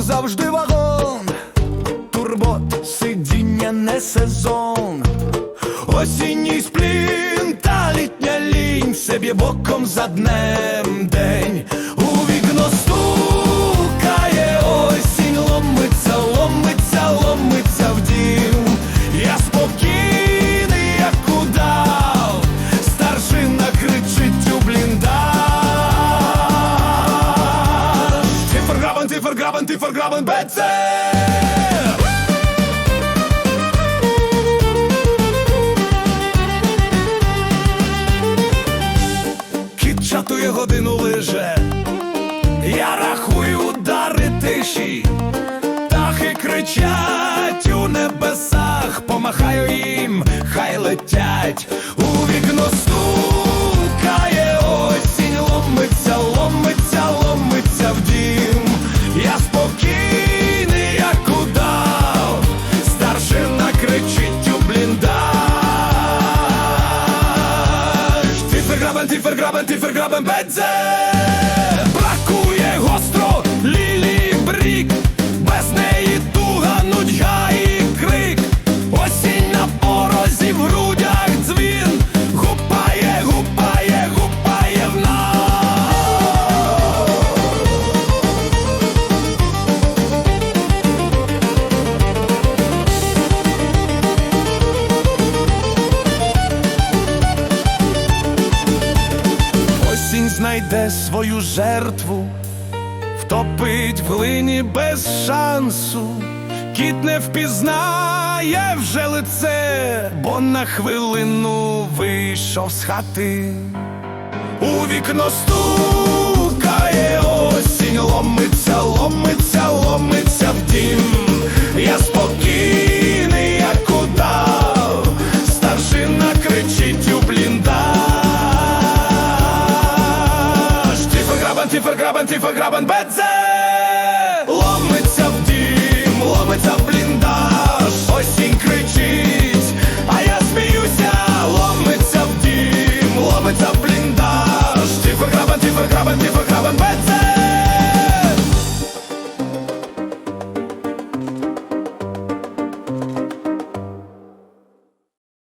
завжди вагон, турбот сидіння не сезон, осінній сплін та літня лінь, собі боком за днем день. Тиферграбен, тиферграбен, беце! Кіт чатує годину лиже, я рахую удари тиші, птахи кричать у небесах, помахаю їм, хай летять, у вікно стукає Тиферграбен, тиферграбен, тиферграбен, бедзе Бракує гостро лілі брік Без неї знайде свою жертву, втопить в глині без шансу, кіт не впізнає вже лице, бо на хвилину вийшов з хати. У вікно стукає осінь, ломиться, ломиться, ломиться в дім. Ферграбен, ті Ферграбен, Ломиться в дім, ломиться в бліндаж, осінь кричить.